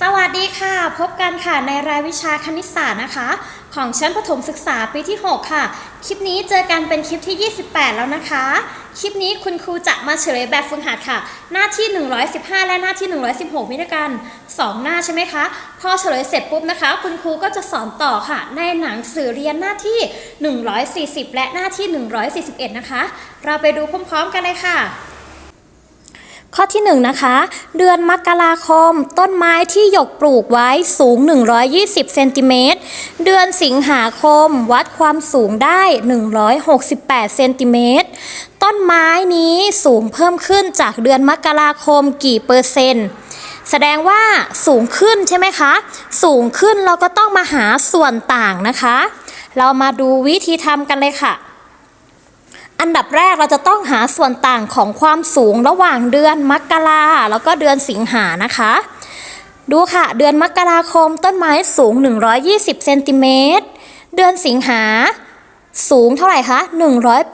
สวัสดีค่ะ พบกันค่ะในรายวิชาคณิตศาสตร์นะคะ ของชั้นประถมศึกษาปีที่ 6 ค่ะ คลิปนี้เจอกันเป็นคลิปที่ 28 แล้วนะคะ คลิปนี้คุณครูจะมาเฉลยแบบฝึกหัดค่ะ หน้าที่ 115 และหน้าที่ 116 มีด้วยกัน 2 หน้าใช่ไหมคะ พอเฉลยเสร็จปุ๊บนะคะ คุณครูก็จะสอนต่อค่ะ ในหนังสือเรียนหน้าที่ 140 และหน้าที่ 141 นะคะ เราไปดูพร้อมๆ กันเลยค่ะ ข้อที่1นะคะ เดือนมกราคม ต้นไม้ที่หยกปลูกไว้สูง 120เซนติเมตรเดือนสิงหาคม วัดความสูงได้ 168เซนติเมตรต้นไม้นี้สูงเพิ่มขึ้นจากเดือนมกราคมกี่เปอร์เซ็นต์แสดงว่าสูงขึ้นใช่ไหมคะ สูงขึ้นเราก็ต้องมาหาส่วนต่างนะคะ เรามาดูวิธีทำกันเลยค่ะ อันดับแรกเราจะต้องหาส่วนต่างของความสูงระหว่างเดือนมกราแล้วก็เดือนสิงหานะคะ ดูค่ะ เดือนมกราคมต้นไม้สูง 120เซนติเมตรเดือนสิงหาสูงเท่าไหร่คะ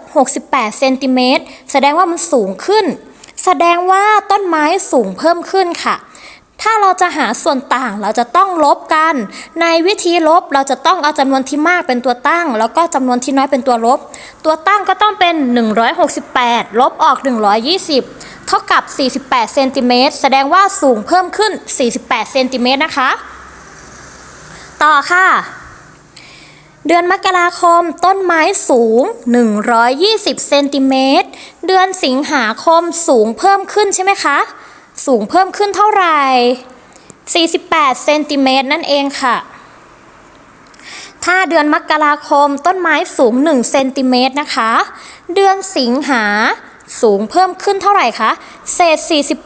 168เซนติเมตรแสดงว่ามันสูงขึ้น แสดงว่าต้นไม้สูงเพิ่มขึ้นค่ะ ถ้าเราจะหาส่วนต่างเราจะต้องลบกัน ในวิธีลบเราจะต้องเอาจำนวนที่มากเป็นตัวตั้ง แล้วก็จำนวนที่น้อยเป็นตัวลบ ตัวตั้งก็ต้องเป็น 168 ลบออก 120 เท่ากับ 48เซนติเมตรแสดงว่าสูงเพิ่มขึ้น 48เซนติเมตรนะคะ ต่อค่ะเดือนมกราคมต้นไม้สูง 120 เซนติเมตร เดือนสิงหาคมสูงเพิ่มขึ้นใช่ไหมคะ สูงเพิ่มขึ้นเท่าไหร่ 48 เซนติเมตรนั่นเองค่ะ ถ้าเดือนมกราคมต้นไม้สูง 1 เซนติเมตรนะคะ เดือนสิงหาสูงเพิ่มขึ้นเท่าไหร่คะ เศษ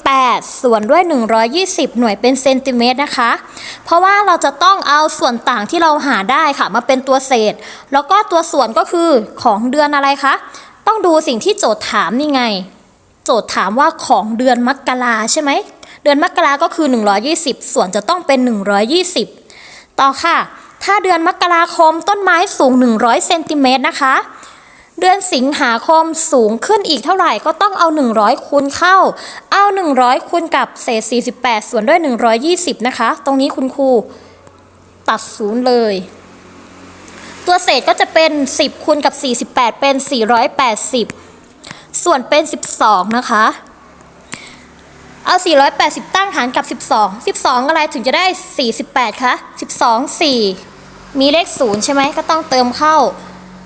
48 ส่วนด้วย 120 หน่วยเป็นเซนติเมตรนะคะ เพราะว่าเราจะต้องเอาส่วนต่างที่เราหาได้ค่ะ มาเป็นตัวเศษ แล้วก็ตัวส่วนก็คือของเดือนอะไรคะ ต้องดูสิ่งที่โจทย์ถามนี่ไง โจทย์ถามว่าของเดือนมกราใช่ไหม เดือนมกราก็คือ 120 ส่วนจะต้องเป็น 120 ต่อค่ะ ถ้าเดือนมกราคมต้นไม้สูง 100เซนติเมตรนะคะ เดือนสิงหาคมสูงขึ้นอีกเท่าไหร่ก็ต้องเอา 100 คูณเข้า เอา 100 คูณกับเศษ 48 ส่วนด้วย 120 นะคะ ตรงนี้คุณครูตัดศูนย์เลยตัวเศษก็จะเป็น 10คูณกับ 48 เป็น 480 ส่วนเป็น 12 นะคะ เอา 480 ตั้งหารกับ 12 12 อะไรถึงจะได้ 48 คะ 12 4 มีเลข 0 ใช่ไหมก็ต้องเติมเข้า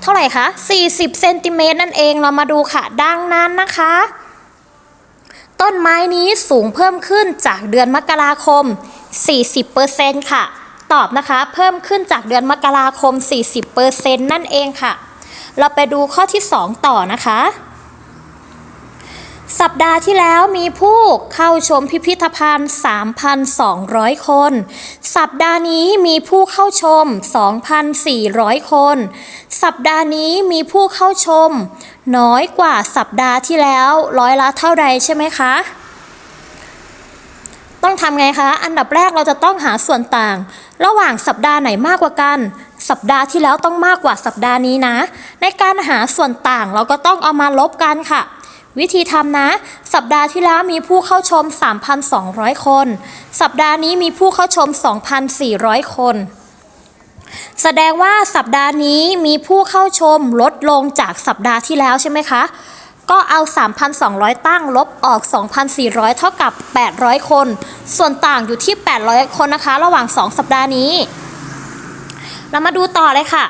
เท่าไหร่คะ 40 เซนติเมตรนั่นเองเรามาดูค่ะ ดังนั้นนะคะ ต้นไม้นี้สูงเพิ่มขึ้นจากเดือนมกราคม 40%ค่ะ ตอบนะคะ เพิ่มขึ้นจากเดือนมกราคม 40%นั่นเองค่ะ เราไปดูข้อที่ 2 ต่อนะคะ สัปดาห์ที่แล้วมีผู้เข้าชมพิพิธภัณฑ์ 3,200 คน สัปดาห์นี้มีผู้เข้าชม 2,400 คน สัปดาห์นี้มีผู้เข้าชม น้อยกว่าสัปดาห์ที่แล้วร้อยละเท่าใดใช่ไหมคะ ต้องทำไงคะ อันดับแรกเราจะต้องหาส่วนต่าง ระหว่างสัปดาห์ไหนมากกว่ากันสัปดาห์ที่แล้วต้องมากกว่าสัปดาห์นี้นะ ในการหาส่วนต่างเราก็ต้องเอามาลบกันค่ะ วิธีทำนะ สัปดาห์ที่แล้วมีผู้เข้าชม 3,200 คน สัปดาห์นี้มีผู้เข้าชม 2,400 คน แสดงว่าสัปดาห์นี้มีผู้เข้าชมลดลงจากสัปดาห์ที่แล้วใช่ไหมคะ ก็เอา 3,200 ตั้งลบออก 2,400 เท่ากับ 800 คน ส่วนต่างอยู่ที่ 800 คนนะคะ ระหว่าง 2 สัปดาห์นี้ เรามาดูต่อเลยค่ะ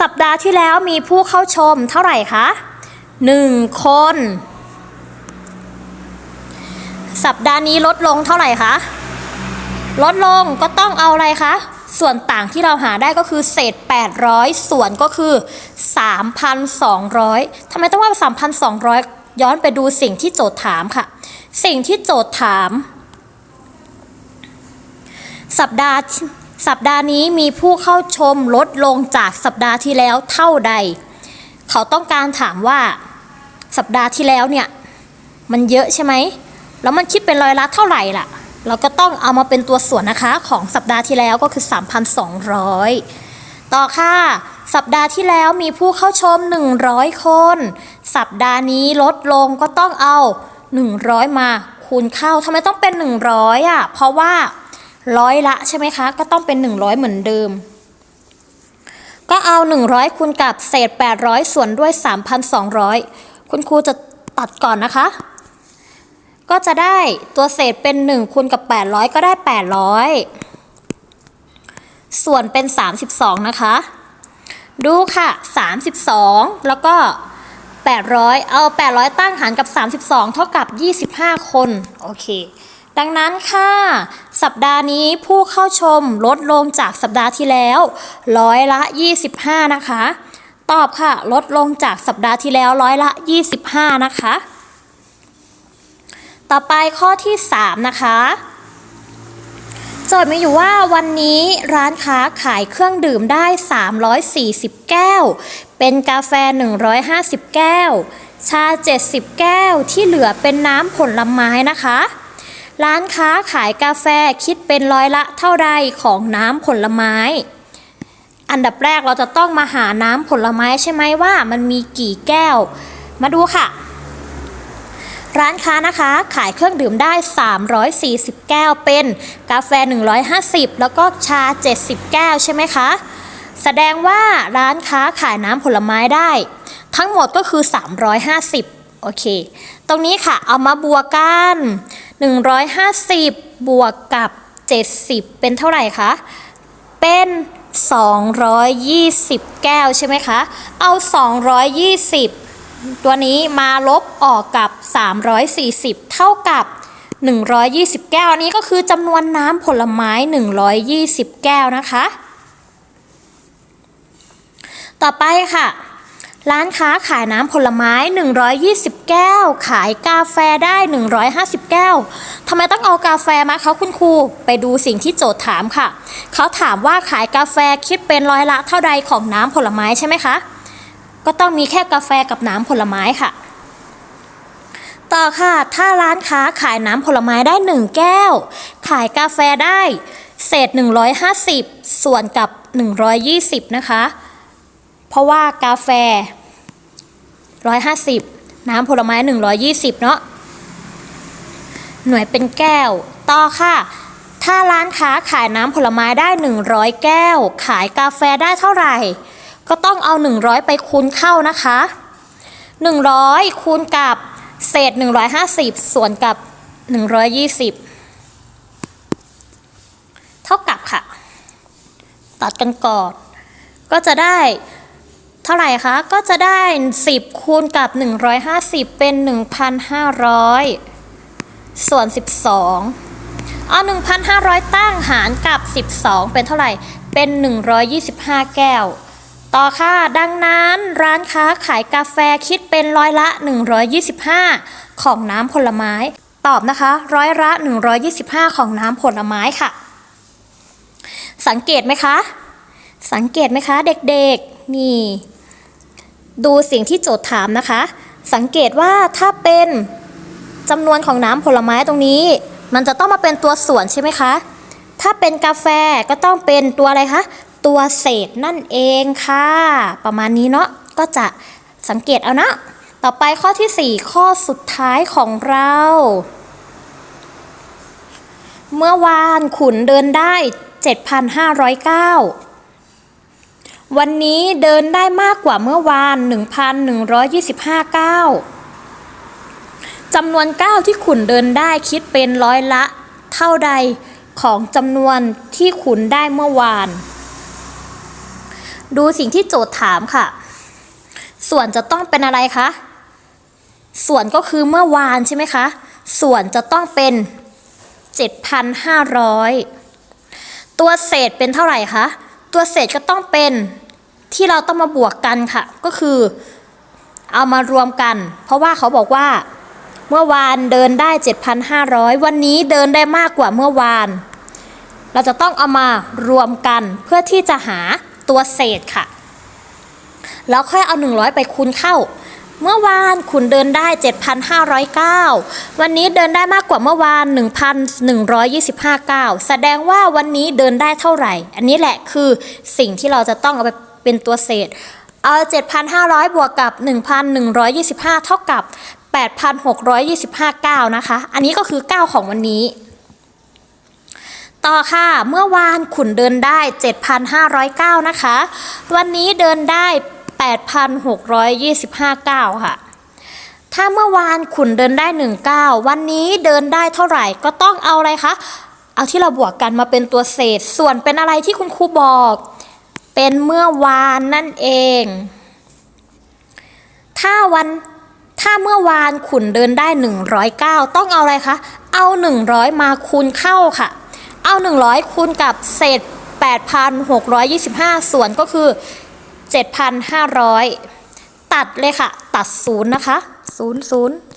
สัปดาห์ที่แล้วมีผู้เข้าชมเท่าไหร่คะ 1คน สัปดาห์นี้ลดลงเท่าไหร่คะ ลดลงก็ต้องเอาอะไรคะ ส่วนต่างที่เราหาได้ก็คือเศษ 800 ส่วนก็คือ 3,200 ทำไมต้องว่า 3,200 ย้อนไปดูสิ่งที่โจทย์ถามค่ะ สิ่งที่โจทย์ถาม สัปดาห์สัปดาห์นี้มีผู้เข้าชมลดลงจากสัปดาห์ที่แล้วเท่าใด เขาต้องการถามว่าสัปดาห์ที่แล้วเนี่ยมันเยอะใช่ไหม แล้วมันคิดเป็นร้อยละเท่าไหร่ล่ะ เราก็ต้องเอามาเป็นตัวส่วนนะคะของสัปดาห์ที่แล้วก็คือ 3,200 ต่อค่ะ สัปดาห์ที่แล้วมีผู้เข้าชม 100 คน สัปดาห์นี้ลดลงก็ต้องเอา 100 มาคูณเข้าทำไมต้องเป็น 100อะ เพราะว่าร้อยละใช่ไหมคะ ก็ต้องเป็น 100 เหมือนเดิม ก็เอา 100คูณกับเศษ 800 ส่วนด้วย 3,200 คุณครูจะตัดก่อนนะคะ ก็จะได้ตัวเศษเป็น 1คูณกับ 800 ก็ได้ 800 ส่วนเป็น 32 นะคะ ดูค่ะ 32 แล้วก็ 800 เอา 800 ตั้งหารกับ 32 เท่ากับ 25 คน โอเค ดังนั้นค่ะ สัปดาห์นี้ผู้เข้าชมลดลงจากสัปดาห์ที่แล้วร้อยละ 25 นะคะ ตอบค่ะ ลดลงจากสัปดาห์ที่แล้วร้อยละ 25 นะคะ ต่อไปข้อที่ 3 นะคะโจทย์มีอยู่ว่าวันนี้ร้านค้าขายเครื่องดื่มได้ 340 แก้ว เป็นกาแฟ 150 แก้ว ชา 70 แก้วที่เหลือเป็นน้ำผลไม้นะคะ ร้านค้าขายกาแฟคิดเป็นร้อยละเท่าใดของน้ำผลไม้ อันดับแรกเราจะต้องมาหาน้ำผลไม้ใช่ไหมว่ามันมีกี่แก้ว มาดูค่ะ ร้านค้านะคะขายเครื่องดื่มได้ 340 แก้วเป็นกาแฟ 150 แล้วก็ชา 70 แก้วใช่ไหมคะ แสดงว่าร้านค้าขายน้ำผลไม้ได้ ทั้งหมดก็คือ 350 โอเค ตรงนี้ค่ะเอามาบวกกัน 150 บวกกับ 70 เป็นเท่าไหร่คะ เป็น 220 แก้วใช่ไหมคะ เอา 220 ตัวนี้มาลบออกกับ 340 เท่ากับ 120 แก้วนนี้ก็คือจำนวนน้ำผลไม้ 120 แก้วนะคะ ต่อไปค่ะ ร้านค้าขายน้ำผลไม้ 120 แก้ว ขายกาแฟได้ 150 แก้วทำไมต้องเอากาแฟมาคะคุณครู ไปดูสิ่งที่โจทย์ถามค่ะ เขาถามว่าขายกาแฟคิดเป็นร้อยละเท่าใดของน้ำผลไม้ใช่ไหมคะ ก็ต้องมีแค่กาแฟกับน้ำผลไม้ค่ะ ต่อค่ะ ถ้าร้านค้าขายน้ำผลไม้ได้ 1 แก้ว ขายกาแฟได้ เศษ 150 ส่วนกับ 120 นะคะ เพราะว่ากาแฟ 150 น้ำผลไม้ 120 เนาะหน่วยเป็นแก้ว ต่อค่ะ ถ้าร้านค้าขายน้ำผลไม้ได้ 100 แก้ว ขายกาแฟได้เท่าไหร่ ก็ต้องเอา 100 ไปคูณเข้านะคะ 100 คูณกับเศษ 150 ส่วนกับ 120 เท่ากับค่ะ ตัดกันก่อน ก็จะได้ เท่าไหร่คะ ก็จะได้ 10 คูณกับ 150 เป็น 1,500 ส่วน 12 เอา 1,500 ตั้งหารกับ 12 เป็นเท่าไหร่ เป็น 125 แก้ว ต่อค่ะ ดังนั้นร้านค้าขายกาแฟคิดเป็นร้อยละ 125 ของน้ำผลไม้ ตอบนะคะ ร้อยละ 125 ของน้ำผลไม้ค่ะ สังเกตไหมคะ สังเกตไหมคะ เด็กๆนี่ ดูสิ่งที่โจทย์ถามนะคะ สังเกตว่าถ้าเป็นจำนวนของน้ำผลไม้ตรงนี้ มันจะต้องมาเป็นตัวส่วนใช่ไหมคะ ถ้าเป็นกาแฟก็ต้องเป็นตัวอะไรคะ ตัวเศษนั่นเองค่ะ ประมาณนี้เนาะ ก็จะสังเกตเอานะ ต่อไปข้อที่ 4 ข้อสุดท้ายของเรา เมื่อวานขุนเดินได้ 7,509 วันนี้เดินได้มากกว่าเมื่อวาน 1,125ก้าวจำนวนก้าวที่ขุนเดินได้คิดเป็นร้อยละ เท่าใดของจำนวนที่ขุนได้เมื่อวาน ดูสิ่งที่โจทย์ถามค่ะ ส่วนจะต้องเป็นอะไรคะ ส่วนก็คือเมื่อวานใช่ไหมคะ ส่วนจะต้องเป็น 7,500 ตัวเศษเป็นเท่าไหร่คะ ตัวเศษก็ต้องเป็นที่เราต้องมาบวกกันค่ะ ก็คือเอามารวมกัน เพราะว่าเขาบอกว่าเมื่อวานเดินได้ 7,500 วันนี้เดินได้มากกว่าเมื่อวาน เราจะต้องเอามารวมกันเพื่อที่จะหาตัวเศษค่ะ แล้วค่อยเอา 100 ไปคูณเข้า เมื่อวานคุณเดินได้ 7,509 วันนี้เดินได้มากกว่าเมื่อวาน 1,125ก้าวแสดงว่าวันนี้เดินได้เท่าไหร่ อันนี้แหละคือสิ่งที่เราจะต้องเอาไปเป็นตัวเศษ เอา 7,500 บวกกับ 1,125 เท่ากับ 8,625ก้าวนะคะ อันนี้ก็คือก้าวของวันนี้ ต่อค่ะ เมื่อวานขุนเดินได้ 7,509 นะคะ วันนี้เดินได้ 8,625ก้าวค่ะ ถ้าเมื่อวานขุนเดินได้1ก้าววันนี้เดินได้เท่าไหร่ก็ต้องเอาอะไรคะ เอาที่เราบวกกันมาเป็นตัวเศษ ส่วนเป็นอะไรที่คุณครูบอก เป็นเมื่อวานนั่นเอง ถ้าวันถ้าเมื่อวานขุนเดินได้ 109 ต้องเอาอะไรคะ เอา 100 มาคูณเข้าค่ะ เอา 100 คูณกับเศษ 8,625 ส่วนก็คือ 7,500 ตัดเลยค่ะ ตัดศูนย์นะคะ0 0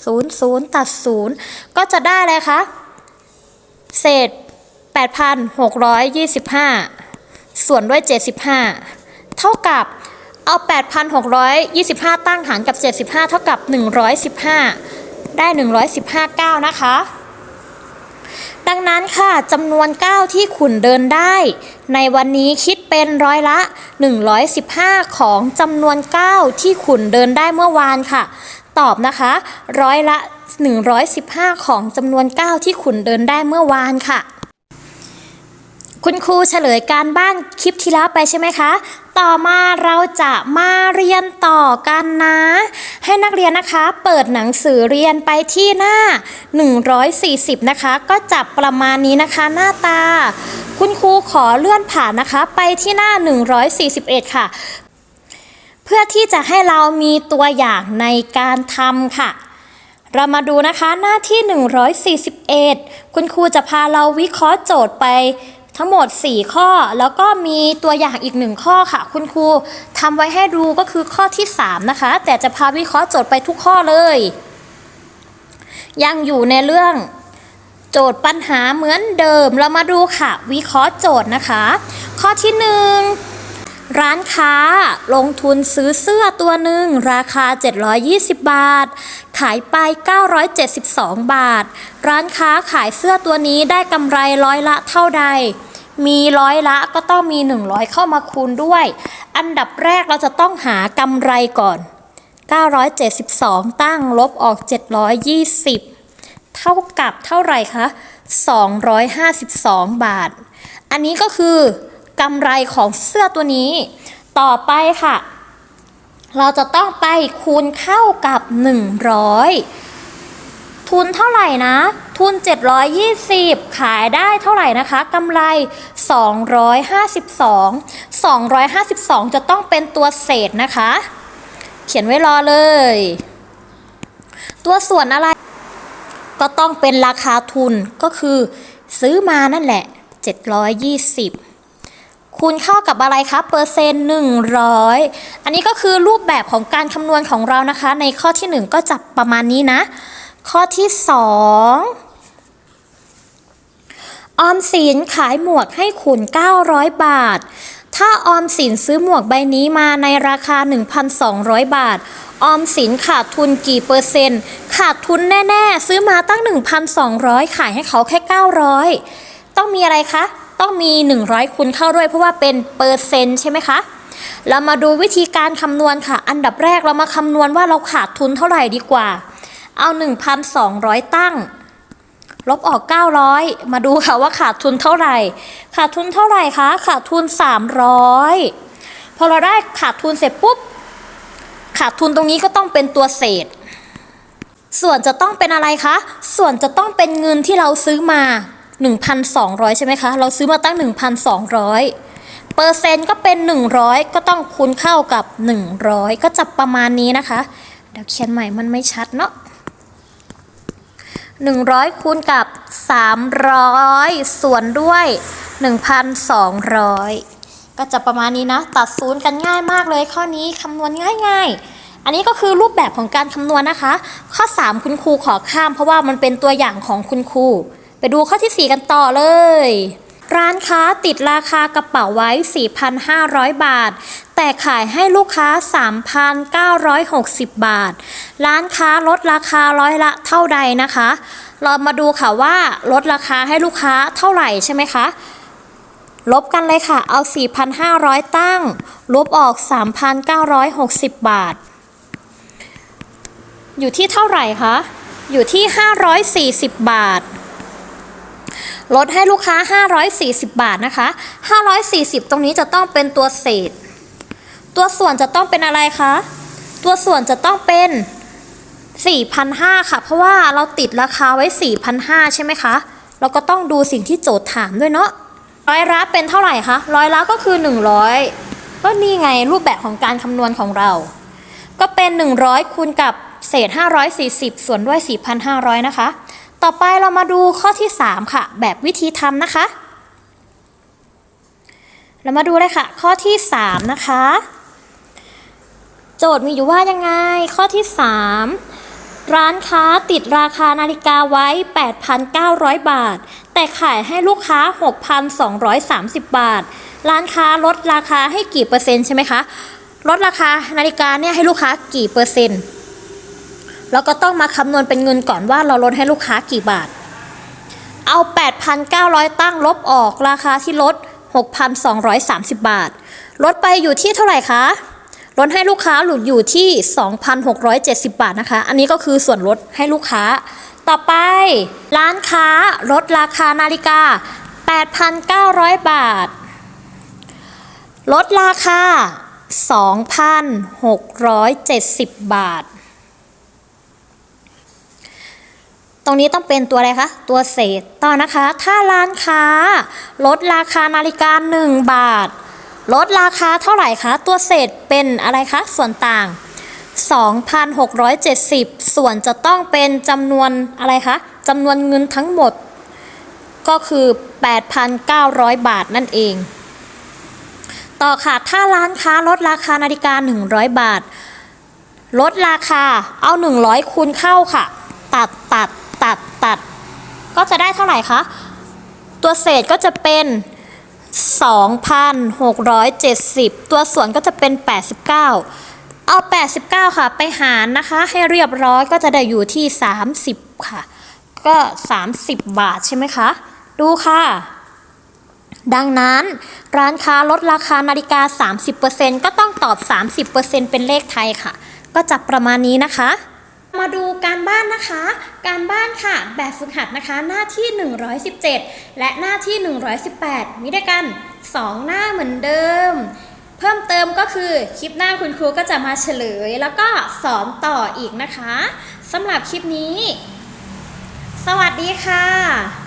0 0 ตัดศูนย์ก็จะได้เลยคะเศษ 8,625 ส่วนด้วย 75 เท่ากับเอา 8,625 ตั้งหารกับ 75 เท่ากับ 115 ได้ 115ก้านะคะ ดังนั้นค่ะจำนวนก้าวที่ขุนเดินได้ ในวันนี้คิดเป็นร้อยละ 115 ของจำนวนก้าวที่ขุนเดินได้เมื่อวานค่ะ ตอบนะคะร้อยละ 115 ของจำนวนก้าวที่ขุนเดินได้เมื่อวานค่ะ คุณครูเฉลยการบ้านคลิปที่แล้วไปใช่ไหมคะ ต่อมาเราจะมาเรียนต่อกันนะ ให้นักเรียนนะคะ เปิดหนังสือเรียนไปที่หน้า 140 นะคะ ก็จับประมาณนี้นะคะหน้าตา คุณครูขอเลื่อนผ่านนะคะ ไปที่หน้า 141 ค่ะ เพื่อที่จะให้เรามีตัวอย่างในการทำค่ะเรามาดูนะคะหน้าที่ 141 คุณครูจะพาเราวิเคราะห์โจทย์ไป ทั้งหมด 4 ข้อแล้วก็มีตัวอย่างอีกหนึ่งข้อค่ะ คุณครูทำไว้ให้ดูก็คือข้อที่ 3 นะคะ แต่จะพาวิเคราะห์โจทย์ไปทุกข้อเลย ยังอยู่ในเรื่องโจทย์ปัญหาเหมือนเดิมเรามาดูค่ะ วิเคราะห์โจทย์นะคะ ข้อที่ 1 ร้านค้าลงทุนซื้อเสื้อตัวหนึ่งราคา 720 บาท ขายไป 972 บาท ร้านค้าขายเสื้อตัวนี้ได้กำไรร้อยละเท่าใด มีร้อยละก็ต้องมี 100 เข้ามาคูณด้วย อันดับแรกเราจะต้องหากำไรก่อน 972 ตั้งลบออก 720 เท่ากับเท่าไหร่คะ 252 บาท อันนี้ก็คือกำไรของเสื้อตัวนี้ ต่อไปค่ะ เราจะต้องไปคูณเข้ากับ 100 ทุนเท่าไหร่นะ ทุน 720 ขายได้เท่าไหร่นะคะกำไร 252 252 จะต้องเป็นตัวเศษนะคะ เขียนไว้รอเลย ตัวส่วนอะไร ก็ต้องเป็นราคาทุนก็คือซื้อมานั่นแหละ 720คูณเข้ากับอะไรคะเปอร์เซ็นต์100 อันนี้ก็คือรูปแบบของการคำนวณของเรานะคะ ในข้อที่ 1 ก็จับประมาณนี้นะ ข้อที่2องออมสินขายหมวกให้คุณ900 บาท ถ้าออมสินซื้อหมวกใบนี้มาในราคา 1,200 บาท ออมสินขาดทุนกี่เปอร์เซ็นต์ ขาดทุนแน่ๆ ซื้อมาตั้ง 1,200 ขายให้เขาแค่ 900 ต้องมีอะไรคะ ต้องมี 100คูณเข้าด้วยเพราะว่าเป็นเปอร์เซ็นต์ใช่ไหมคะ เรามาดูวิธีการคำนวณค่ะ อันดับแรกเรามาคำนวณว่าเราขาดทุนเท่าไหร่ดีกว่า เอา 1,200 ตั้ง ลบออก 900 มาดูค่ะว่าขาดทุนเท่าไหร่ ขาดทุนเท่าไหร่คะ ขาดทุน 300 พอเราได้ขาดทุนเสร็จปุ๊บ ขาดทุนตรงนี้ก็ต้องเป็นตัวเศษ ส่วนจะต้องเป็นอะไรคะ ส่วนจะต้องเป็นเงินที่เราซื้อมา 1,200 ใช่ไหมคะ เราซื้อมาตั้ง 1,200เปอร์เซ็นต์ก็เป็น 100 ก็ต้องคูณเข้ากับ 100 ก็จับประมาณนี้นะคะ เดี๋ยวเขียนใหม่มันไม่ชัดเนาะ 100 คูณกับ 300 ส่วนด้วย 1,200 ก็จะประมาณนี้นะ ตัดศูนย์กันง่ายมากเลยข้อนี้คำนวณง่ายๆ อันนี้ก็คือรูปแบบของการคำนวณนะคะ ข้อ 3 คุณครูขอข้าม เพราะว่ามันเป็นตัวอย่างของคุณครู ไปดูข้อที่ 4 กันต่อเลยร้านค้าติดราคากระเป๋าไว้ 4,500 บาท แต่ขายให้ลูกค้า 3,960 บาท ร้านค้าลดราคาร้อยละเท่าใดนะคะ เรามาดูค่ะว่าลดราคาให้ลูกค้าเท่าไหร่ใช่ไหมคะลบกันเลยค่ะ เอา 4,500 ตั้ง ลบออก 3,960 บาท อยู่ที่เท่าไหร่คะ อยู่ที่ 540 บาท ลดให้ลูกค้า 540 บาทนะคะ 540 ตรงนี้จะต้องเป็นตัวเศษ ตัวส่วนจะต้องเป็นอะไรคะ ตัวส่วนจะต้องเป็น4,500ค่ะ เพราะว่าเราติดราคาไว้4,500ใช่ไหมคะ เราก็ต้องดูสิ่งที่โจทย์ถามด้วยเนาะ ร้อยละเป็นเท่าไหร่คะ ร้อยละก็คือ 100 ก็นี่ไงรูปแบบของการคำนวณของเรา ก็เป็น 100 คูณกับเศษ 540 ส่วนด้วย 4,500 นะคะ ต่อไปเรามาดูข้อที่ 3 ค่ะ แบบวิธีทำนะคะ เรามาดูเลยค่ะ ข้อที่ 3 นะคะ โจทย์มีอยู่ว่ายังไง ข้อที่ 3 ร้านค้าติดราคานาฬิกาไว้ 8,900 บาท แต่ขายให้ลูกค้า 6,230 บาท ร้านค้าลดราคาให้กี่เปอร์เซ็นต์ใช่ไหมคะ ลดราคานาฬิกาเนี่ยให้ลูกค้ากี่เปอร์เซ็นต์แล้วก็ต้องมาคำนวณเป็นเงินก่อนว่าเราลดให้ลูกค้ากี่บาท เอา 8,900 ตั้งลบออกราคาที่ลด 6,230 บาท ลดไปอยู่ที่เท่าไหร่คะ ลดให้ลูกค้าหลุดอยู่ที่ 2,670 บาทนะคะ อันนี้ก็คือส่วนลดให้ลูกค้า ต่อไป ร้านค้าลดราคานาฬิกา 8,900 บาท ลดราคา 2,670 บาท ตรงนี้ต้องเป็นตัวอะไรคะ ตัวเศษ ต่อนะคะ ถ้าร้านค้า ลดราคานาฬิกา 1 บาท ลดราคาเท่าไหร่คะ ตัวเศษเป็นอะไรคะ ส่วนต่าง 2,670 ส่วนจะต้องเป็นจำนวนอะไรคะจำนวนเงินทั้งหมด ก็คือ 8,900 บาทนั่นเอง ต่อค่ะ ถ้าร้านค้าลดราคานาฬิกา 100 บาท ลดราคาเอา 100 คูณเข้าค่ะ ตัดตัดตัดตัด ก็จะได้เท่าไหร่คะ ตัวเศษก็จะเป็น 2,670 ตัวส่วนก็จะเป็น 89 เอา 89 ค่ะ ไปหารนะคะ ให้เรียบร้อยก็จะได้อยู่ที่ 30 ค่ะ ก็ 30 บาทใช่ไหมคะ ดูค่ะ ดังนั้นร้านค้าลดราคานาฬิกา 30%ก็ต้องตอบ 30%เป็นเลขไทยค่ะ ก็จะประมาณนี้นะคะ มาดูการบ้านนะคะ การบ้านค่ะ แบบฝึกหัดนะคะ หน้าที่ 117 และหน้าที่ 118 มีด้วยกัน 2 หน้าเหมือนเดิม เพิ่มเติมก็คือคลิปหน้าคุณครูก็จะมาเฉลย แล้วก็สอนต่ออีกนะคะสำหรับคลิปนี้ สวัสดีค่ะ